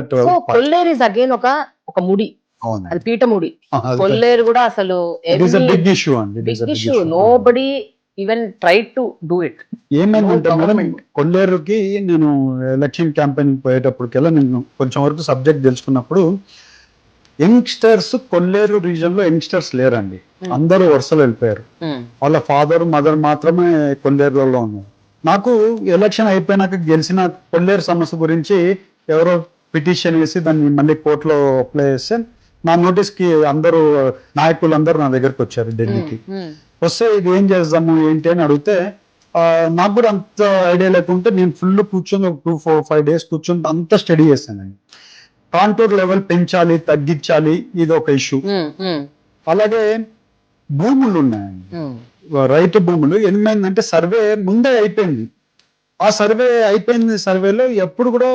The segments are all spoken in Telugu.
సో కొల్లేరు ఇస్ అగైన్ ఒక ఒక ముడి. అది పీట ముడి. కొల్లేరు కూడా అసలు ఇష్యూ అండి. Issue. Nobody even try to do it ఏమైందంటే మేడం. కొల్లేరుకి నేను ఎలక్షన్ క్యాంపెయిన్ పోయేటప్పటికెల్లా నేను కొంచెం వరకు సబ్జెక్ట్ తెలుసుకున్నప్పుడు యంగ్స్టర్స్ కొల్లేరు రీజన్లో యంగ్స్టర్స్ లేరండి. Hmm. అందరూ వరుసలో వెళ్ళిపోయారు. వాళ్ళ ఫాదర్ మదర్ మాత్రమే కొల్లేరులో ఉన్నారు నాకు ఎలక్షన్ అయిపోయినాక గెలిచిన కొల్లేరు సమస్య గురించి ఎవరో పిటిషన్ వేసి దాన్ని మళ్ళీ కోర్టులో అప్లై చేస్తే నా నోటీస్కి అందరూ నాయకులు అందరూ నా దగ్గరకు వచ్చారు ఢిల్లీకి. వస్తే ఇది ఏం చేద్దాము ఏంటి అని అడిగితే నాకు కూడా అంత ఐడియా లేకుంటే నేను ఫుల్ కూర్చొని ఒక టూ ఫోర్ ఫైవ్ డేస్ కూర్చొని అంత స్టడీ చేశానండి కాంటూర్ లెవెల్ పెంచాలి తగ్గించాలి ఇది ఒక ఇష్యూ అలాగే భూములు ఉన్నాయండి రైతు భూములు ఏమైందంటే సర్వే ముందే అయిపోయింది. ఆ సర్వే అయిపోయింది సర్వేలో ఎప్పుడు కూడా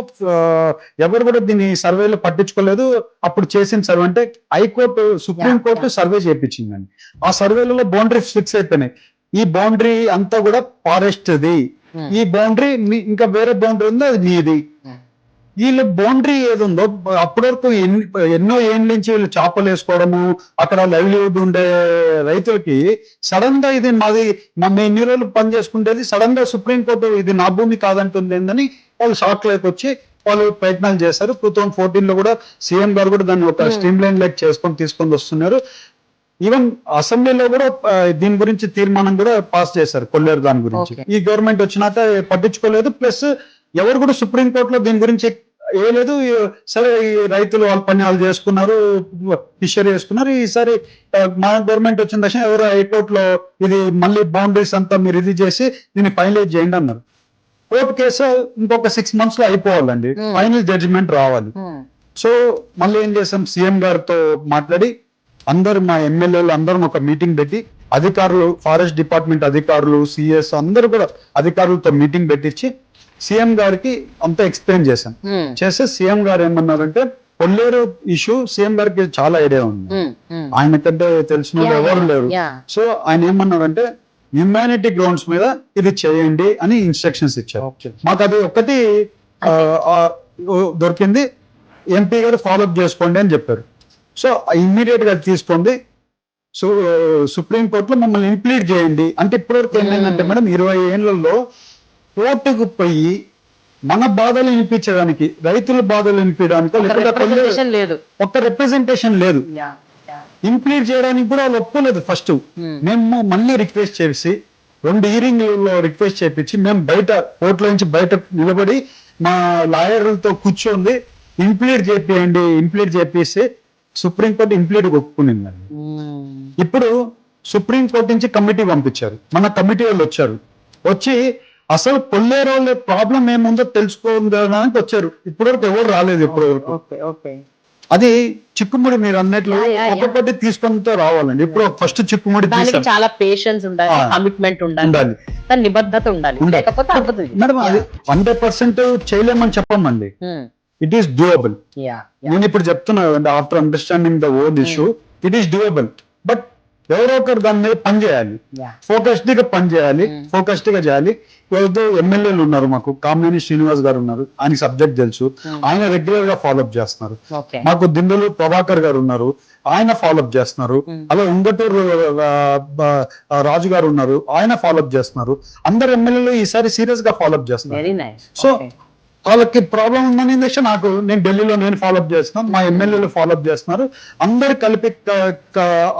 ఎవరు కూడా దీన్ని సర్వేలో పట్టించుకోలేదు. అప్పుడు చేసిన సర్వే అంటే high court supreme Yeah, court survey చేయించిందండి ఆ సర్వేలలో బౌండరీస్ ఫిక్స్ అయిపోయినాయి. ఈ బౌండరీ అంతా కూడా ఫారెస్ట్ ది ఈ బౌండరీ ఇంకా వేరే బౌండరీ ఉందో? అది నీది. వీళ్ళ బౌండరీ ఏది ఉందో అప్పటి వరకు ఎన్ని- ఏళ్ళ నుంచి వీళ్ళు చేపలు వేసుకోవడము అక్కడ లైవ్లీహుడ్ ఉండే రైతులకి సడన్గా ఇది మాది మేము ఎన్ని రోజులు పని చేసుకుంటేది సడన్గా సుప్రీం కోర్టు ఇది నా భూమి కాదంటుంది ఏందని వాళ్ళు షాక్ లేక వచ్చి వాళ్ళు ప్రయత్నాలు చేశారు టూ థౌసండ్ ఫోర్టీన్లో కూడా సీఎం గారు కూడా దాన్ని ఒక Hmm. స్ట్రీమ్ లైన్ లైక్ చేసుకొని తీసుకొని వస్తున్నారు ఈవెన్ అసెంబ్లీలో కూడా దీని గురించి తీర్మానం కూడా పాస్ చేశారు కొల్లేరు దాని గురించి. ఈ గవర్నమెంట్ వచ్చినాక పట్టించుకోలేదు ప్లస్ ఎవరు కూడా సుప్రీం కోర్టులో దీని గురించి ఏ లేదు సరే ఈ రైతులు వాళ్ళ పని వాళ్ళు చేసుకున్నారు ఫిషరీ చేసుకున్నారు. ఈసారి మన గవర్నమెంట్ వచ్చిన దశ ఎవరు హైకోర్టులో ఇది మళ్ళీ బౌండరీస్ అంతా మీరు ఇది చేసి దీన్ని ఫైనలైజ్ చేయండి అన్నారు. కోర్టు కేసు ఇంకొక సిక్స్ మంత్స్లో అయిపోవాలండి. Hmm. ఫైనల్ జడ్జిమెంట్ రావాలి. సో మళ్ళీ ఏం చేసాం సీఎం గారితో మాట్లాడి అందరు మా ఎమ్మెల్యేలు అందరం ఒక మీటింగ్ పెట్టి అధికారులు ఫారెస్ట్ డిపార్ట్మెంట్ అధికారులు సిఎస్ అందరూ కూడా అధికారులతో మీటింగ్ పెట్టించి సీఎం గారికి అంతా ఎక్స్ప్లెయిన్ చేశాం. చేస్తే సీఎం గారు ఏమన్నారంటే కొల్లేరు ఇష్యూ సీఎం గారికి చాలా ఐడియా ఉంది. ఆయన కంటే తెలిసిన వాళ్ళు ఎవరు లేరు. సో ఆయన ఏమన్నారంటే హ్యుమానిటీ గ్రౌండ్స్ మీద ఇది చేయండి అని ఇన్స్ట్రక్షన్స్ ఇచ్చారు. మాకు అది ఒకటి దొరికింది. ఎంపీ గారు ఫాలోఅప్ చేసుకోండి అని చెప్పారు. సో ఇమ్మీడియట్గా తీసుకోండి. సో సుప్రీం కోర్టులో మమ్మల్ని ఇంప్లీట్ చేయండి. అంటే ఇప్పటివరకు ఏమైందంటే Hmm. మేడం ఇరవై ఏళ్ళలో కోర్టుకు పోయి మన బాధలు వినిపించడానికి రైతుల బాధలు వినిపించడానికి లేదు. ఒక్క రిప్రజెంటేషన్ లేదు. ఇంప్లీట్ చేయడానికి కూడా వాళ్ళు ఒప్పుకోలేదు ఫస్ట్ మేము మళ్ళీ రిక్వెస్ట్ చేసి రెండు hearing లో రిక్వెస్ట్ చేపించి మేము బయట కోర్టులో నుంచి బయట నిలబడి మా లాయర్లతో కూర్చొని ఇంప్లీట్ చేపియండి ఇంప్లీట్ చేపిస్తే సుప్రీంకోర్టు ఇంప్లీట్ ఒప్పుకునింది ఇప్పుడు సుప్రీం కోర్టు నుంచి కమిటీ పంపించారు. మన కమిటీ వాళ్ళు వచ్చారు. వచ్చి అసలు కొల్లేరు వాళ్ళ ప్రాబ్లం ఏముందో తెలుసుకోవడానికి వచ్చారు. ఇప్పటివరకు ఎవరు రాలేదు ఇప్పటివరకు. Okay okay. అది చిక్కుముడి మీరు అన్నట్లు. ఒక్కొక్కటి తీసుకుంటూ రావాలండి. ఇప్పుడు ఫస్ట్ చిక్కుముడి చాలా పేషెన్స్ ఉండాలి. కమిట్మెంట్ ఉండాలి. నిబద్ధత ఉండాలి. మేడం అది హండ్రెడ్ పర్సెంట్ చేయలేమని చెప్పమండి. ఇట్ ఈస్ డూయబుల్ నేను ఇప్పుడు చెప్తున్నా after understanding the own issue it is doable but ఎవరో ఒకరు దాని మీద పని చేయాలి. యా ఫోకస్డ్గా పని చేయాలి. Hmm. ఫోకస్డ్గా చేయాలి. ఎవరితో ఎమ్మెల్యేలు ఉన్నారు మాకు. కామినేని శ్రీనివాస్ గారు ఉన్నారు. ఆయన సబ్జెక్ట్ తెలుసు. Hmm. ఆయన రెగ్యులర్గా ఫాలోఅప్ చేస్తున్నారు మాకు దిండులు ప్రభాకర్ గారు ఉన్నారు. ఆయన ఫాలోఅప్ చేస్తున్నారు. Hmm. అలా ఉంగటూరు రాజు గారు ఉన్నారు. ఆయన ఫాలోఅప్ చేస్తున్నారు. అందరు ఎమ్మెల్యేలు ఈసారి సీరియస్గా ఫాలోఅప్ చేస్తున్నారు. So, వాళ్ళకి ప్రాబ్లం ఉందని దశ నాకు నేను ఢిల్లీలో నేను ఫాలోఅప్ చేస్తున్నాను. మా ఎమ్మెల్యేలు ఫాలోఅప్ చేస్తున్నారు. అందరు కలిపి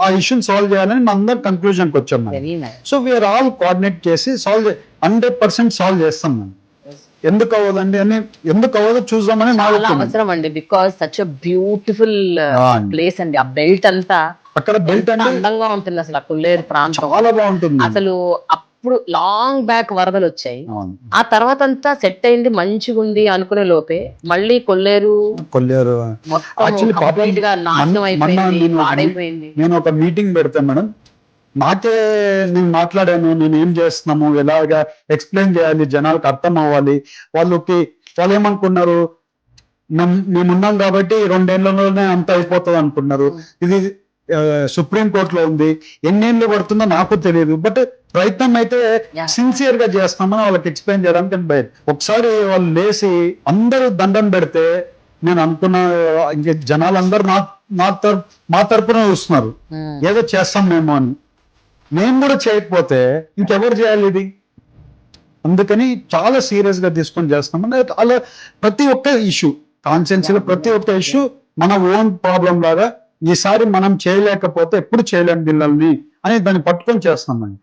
ఆ ఇష్యూని సాల్వ్ చేయాలని అందరు కంక్లూజన్కి వచ్చాం so we are all coordinate చేసి సాల్వ్ హండ్రెడ్ పర్సెంట్ సాల్వ్ చేస్తాం మేము. ఎందుకు అవ్వదండి అని ఎందుకు అవ్వదో చూద్దామని నా చాలా opinion. అవసరం అండి. Because such beautiful. ప్లేస్ అండి. ఆ బెల్ట్ అంతా అక్కడ బెల్ట్ అంటే అందంగా ఉంటుంది అసలు. ఆ కొల్లేరు ప్రాంతం. చాలా బాగుంటుంది. అసలు అప్పుడు లాంగ్ బ్యాక్ వరదలు వచ్చాయి. ఆ తర్వాత అంతా సెట్ అయింది మంచిగా ఉంది అనుకునే లోపే మళ్ళీ కొల్లేరు కొల్లేరు. నేను- ఒక మీటింగ్ పెడతాను మేడం. నాకే నేను మాట్లాడాను నేను ఏం చేస్తున్నాము ఎలాగా ఎక్స్ప్లెయిన్ చేయాలి జనాలకు అర్థం అవ్వాలి. వాళ్ళకి వాళ్ళు ఏమనుకున్నారు? మేము మేమున్నాం కాబట్టి రెండేళ్ళలోనే అంత అయిపోతుంది అనుకున్నారు. ఇది సుప్రీం కోర్టులో ఉంది. ఎన్నేళ్ళు పడుతుందో నాకు తెలియదు బట్ ప్రయత్నం అయితే. సిన్సియర్గా చేస్తామని వాళ్ళకి ఎక్స్ప్లెయిన్ చేయడానికి బయట ఒకసారి వాళ్ళు లేచి అందరూ దండం పెడితే నేను అనుకున్న ఇంక జనాలందరూ నా నా తరపు మా తరపున చూస్తున్నారు. ఏదో చేస్తాం మేము అని. మేము కూడా చేయకపోతే ఇంకెవరు చేయాలి ఇది? అందుకని చాలా సీరియస్గా తీసుకొని చేస్తాం అంటే అలా ప్రతి ఒక్క ఇష్యూ కాన్సెన్సీలో ప్రతి ఒక్క ఇష్యూ మన ఓన్ ప్రాబ్లం లాగా ఈసారి మనం చేయలేకపోతే ఎప్పుడు చేయలేం పిల్లల్ని అని దాన్ని పట్టుకొని చేస్తామండి.